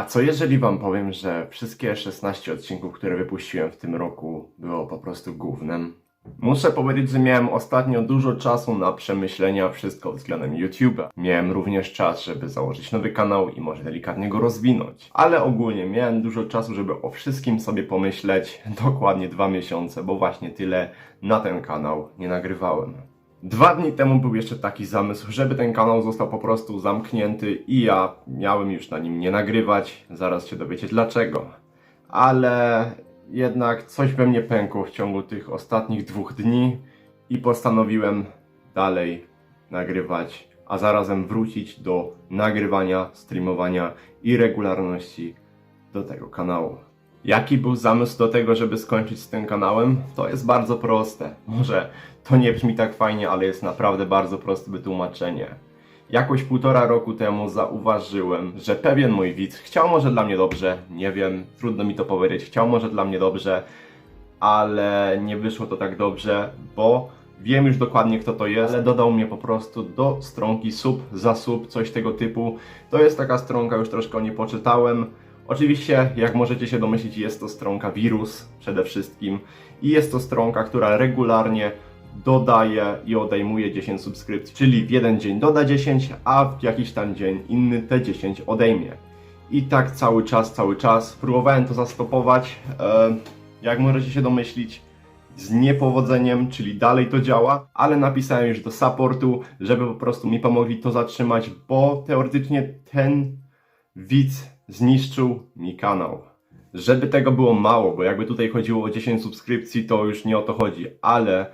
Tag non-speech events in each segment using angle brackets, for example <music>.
A co jeżeli wam powiem, że wszystkie 16 odcinków, które wypuściłem w tym roku, było po prostu gównem? Muszę powiedzieć, że miałem ostatnio dużo czasu na przemyślenia wszystko względem YouTube'a. Miałem również czas, żeby założyć nowy kanał i może delikatnie go rozwinąć. Ale ogólnie miałem dużo czasu, żeby o wszystkim sobie pomyśleć. <laughs> Dokładnie dwa miesiące, bo właśnie tyle na ten kanał nie nagrywałem. Dwa dni temu był jeszcze taki zamysł, żeby ten kanał został po prostu zamknięty i ja miałem już na nim nie nagrywać. Zaraz się dowiecie dlaczego. Ale jednak coś we mnie pękło w ciągu tych ostatnich dwóch dni i postanowiłem dalej nagrywać, a zarazem wrócić do nagrywania, streamowania i regularności do tego kanału. Jaki był zamysł do tego, żeby skończyć z tym kanałem? To jest bardzo proste. Może to nie brzmi tak fajnie, ale jest naprawdę bardzo proste wytłumaczenie. Jakoś półtora roku temu zauważyłem, że pewien mój widz chciał może dla mnie dobrze, nie wiem, trudno mi to powiedzieć, chciał może dla mnie dobrze, ale nie wyszło to tak dobrze, bo wiem już dokładnie kto to jest, ale dodał mnie po prostu do stronki sub za sub, coś tego typu. To jest taka stronka, już troszkę o niej poczytałem. Oczywiście, jak możecie się domyślić, jest to stronka wirus przede wszystkim i jest to stronka, która regularnie dodaje i odejmuje 10 subskrypcji, czyli w jeden dzień doda 10, a w jakiś tam dzień inny te 10 odejmie. I tak cały czas, cały czas. Próbowałem to zastopować, e, jak możecie się domyślić, z niepowodzeniem, czyli dalej to działa, ale napisałem już do supportu, żeby po prostu mi pomogli to zatrzymać, bo teoretycznie ten widz zniszczył mi kanał. Żeby tego było mało, bo jakby tutaj chodziło o 10 subskrypcji, to już nie o to chodzi, ale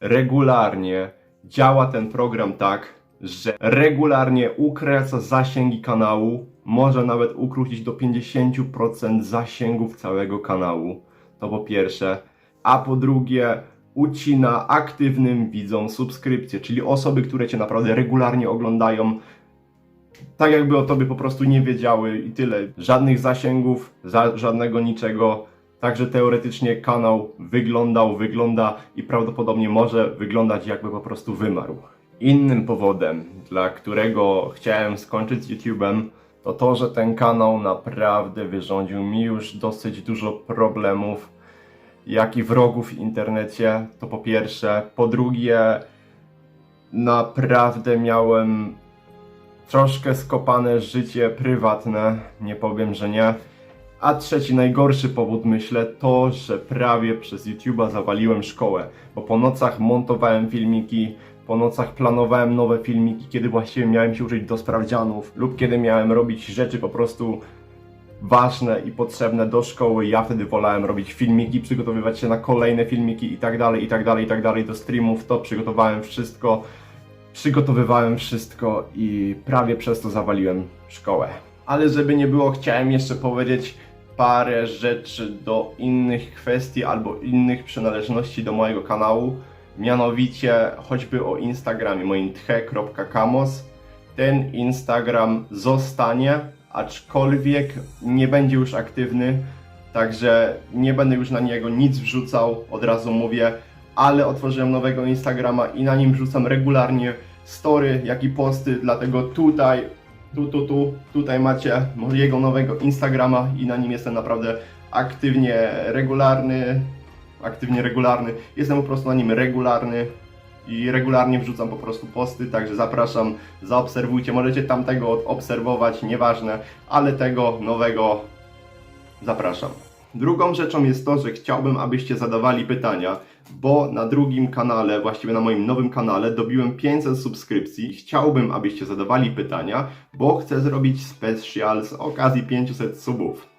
regularnie działa ten program tak, że regularnie ukreca zasięgi kanału, może nawet ukrócić do 50% zasięgów całego kanału. To po pierwsze. A po drugie, ucina aktywnym widzom subskrypcje, czyli osoby, które cię naprawdę regularnie oglądają, tak jakby o tobie po prostu nie wiedziały i tyle. Żadnych zasięgów, za, żadnego niczego. Także teoretycznie kanał wyglądał, wygląda i prawdopodobnie może wyglądać jakby po prostu wymarł. Innym powodem, dla którego chciałem skończyć z YouTube'em, to to, że ten kanał naprawdę wyrządził mi już dosyć dużo problemów, jak i wrogów w internecie, to po pierwsze. Po drugie, naprawdę miałem troszkę skopane życie prywatne, nie powiem, że nie. A trzeci, najgorszy powód myślę, to, że prawie przez YouTube'a zawaliłem szkołę, bo po nocach montowałem filmiki, po nocach planowałem nowe filmiki, kiedy właściwie miałem się uczyć do sprawdzianów, lub kiedy miałem robić rzeczy po prostu ważne i potrzebne do szkoły. Ja wtedy wolałem robić filmiki, przygotowywać się na kolejne filmiki i tak dalej, i tak dalej, i tak dalej, do streamów, to przygotowałem wszystko przygotowywałem wszystko i prawie przez to zawaliłem szkołę. Ale żeby nie było, chciałem jeszcze powiedzieć parę rzeczy do innych kwestii albo innych przynależności do mojego kanału. Mianowicie choćby o Instagramie moim tche.kamos. Ten Instagram zostanie, aczkolwiek nie będzie już aktywny, także nie będę już na niego nic wrzucał, od razu mówię ale otworzyłem nowego Instagrama i na nim wrzucam regularnie story, jak i posty, dlatego tutaj, tu, tu, tu, tutaj macie jego nowego Instagrama i na nim jestem naprawdę aktywnie regularny, aktywnie regularny, jestem po prostu na nim regularny i regularnie wrzucam po prostu posty, także zapraszam, zaobserwujcie, możecie tamtego obserwować, nieważne, ale tego nowego zapraszam. Drugą rzeczą jest to, że chciałbym, abyście zadawali pytania, bo na drugim kanale, właściwie na moim nowym kanale, dobiłem 500 subskrypcji. Chciałbym, abyście zadawali pytania, bo chcę zrobić special z okazji 500 subów.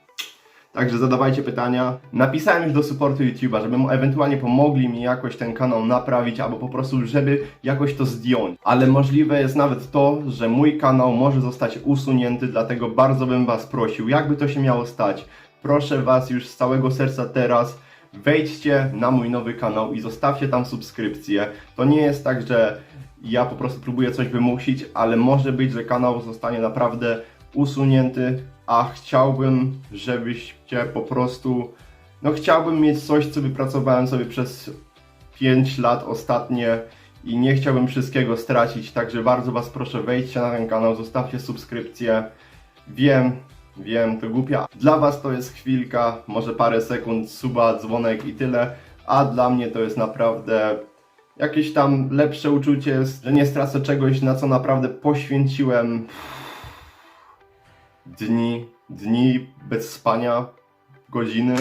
Także zadawajcie pytania. Napisałem już do supportu YouTube'a, żeby ewentualnie pomogli mi jakoś ten kanał naprawić, albo po prostu, żeby jakoś to zdjąć. Ale możliwe jest nawet to, że mój kanał może zostać usunięty, dlatego bardzo bym Was prosił, jakby to się miało stać. Proszę Was już z całego serca teraz, wejdźcie na mój nowy kanał i zostawcie tam subskrypcję. To nie jest tak, że ja po prostu próbuję coś wymusić, ale może być, że kanał zostanie naprawdę usunięty, a chciałbym, żebyście po prostu, no chciałbym mieć coś, co wypracowałem sobie przez 5 lat ostatnie i nie chciałbym wszystkiego stracić, także bardzo Was proszę, wejdźcie na ten kanał, zostawcie subskrypcję. Wiem, wiem, to głupia. Dla was to jest chwilka, może parę sekund, suba, dzwonek i tyle, a dla mnie to jest naprawdę jakieś tam lepsze uczucie, że nie stracę czegoś, na co naprawdę poświęciłem dni, dni bez spania, godziny,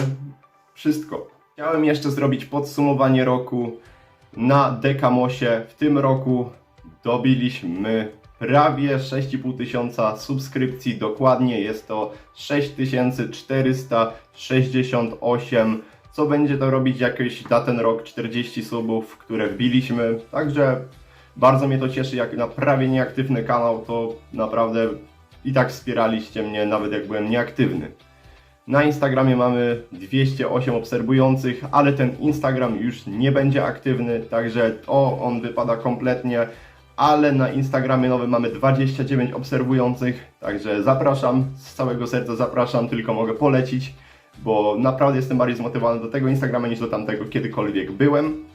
wszystko. Chciałem jeszcze zrobić podsumowanie roku na Dekamosie. W tym roku dobiliśmy prawie 6,5 tysiąca subskrypcji. Dokładnie jest to 6468, co będzie to robić jakieś na ten rok 40 subów, które wbiliśmy. Także bardzo mnie to cieszy, jak na prawie nieaktywny kanał, to naprawdę i tak wspieraliście mnie, nawet jak byłem nieaktywny. Na Instagramie mamy 208 obserwujących, ale ten Instagram już nie będzie aktywny, także to on wypada kompletnie. Ale na Instagramie nowym mamy 29 obserwujących, także zapraszam, z całego serca zapraszam, tylko mogę polecić, bo naprawdę jestem bardziej zmotywowany do tego Instagrama niż do tamtego kiedykolwiek byłem.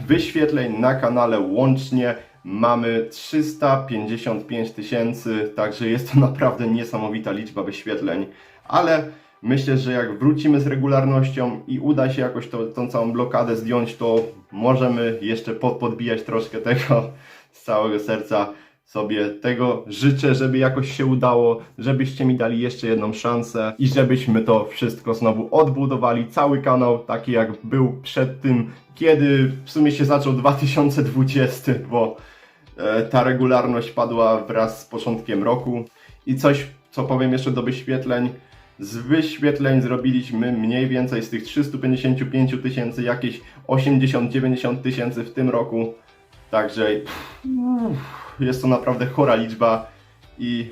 Wyświetleń na kanale łącznie mamy 355 tysięcy, także jest to <laughs> naprawdę niesamowita liczba wyświetleń, ale myślę, że jak wrócimy z regularnością i uda się jakoś to, tą całą blokadę zdjąć, to możemy jeszcze pod, podbijać troszkę <laughs> tego z całego serca. Sobie tego życzę, żeby jakoś się udało, żebyście mi dali jeszcze jedną szansę i żebyśmy to wszystko znowu odbudowali. Cały kanał taki jak był przed tym, kiedy w sumie się zaczął 2020, bo e, ta regularność padła wraz z początkiem roku. I coś, co powiem jeszcze do wyświetleń. Z wyświetleń zrobiliśmy mniej więcej z tych 355 tysięcy jakieś 80-90 tysięcy w tym roku. Także pff, jest to naprawdę chora liczba i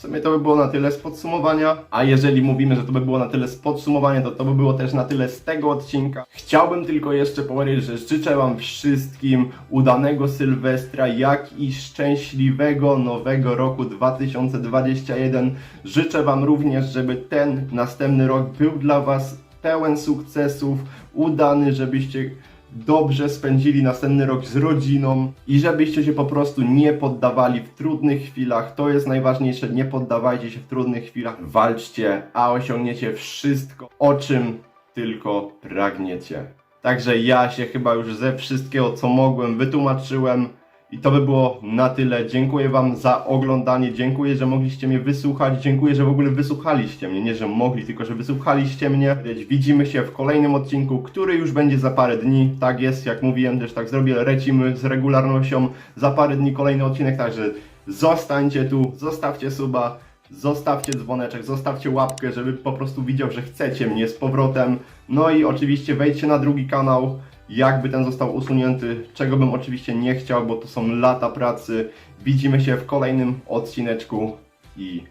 w sumie to by było na tyle z podsumowania. A jeżeli mówimy, że to by było na tyle z podsumowania, to to by było też na tyle z tego odcinka. Chciałbym tylko jeszcze powiedzieć, że życzę Wam wszystkim udanego Sylwestra, jak i szczęśliwego nowego roku 2021. Życzę Wam również, żeby ten następny rok był dla Was pełen sukcesów, udany, żebyście dobrze spędzili następny rok z rodziną i żebyście się po prostu nie poddawali w trudnych chwilach. To jest najważniejsze, nie poddawajcie się w trudnych chwilach. Walczcie, a osiągniecie wszystko, o czym tylko pragniecie. Także ja się chyba już ze wszystkiego, co mogłem, wytłumaczyłem. I to by było na tyle. Dziękuję Wam za oglądanie. Dziękuję, że mogliście mnie wysłuchać. Dziękuję, że w ogóle wysłuchaliście mnie. Nie, że mogli, tylko że wysłuchaliście mnie. Widzimy się w kolejnym odcinku, który już będzie za parę dni. Tak jest, jak mówiłem, też tak zrobię. Lecimy z regularnością. Za parę dni kolejny odcinek, także zostańcie tu, zostawcie suba. Zostawcie dzwoneczek, zostawcie łapkę, żeby po prostu widział, że chcecie mnie z powrotem. No i oczywiście wejdźcie na drugi kanał, jakby ten został usunięty, czego bym oczywiście nie chciał, bo to są lata pracy. Widzimy się w kolejnym odcineczku i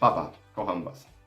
papa, kocham was.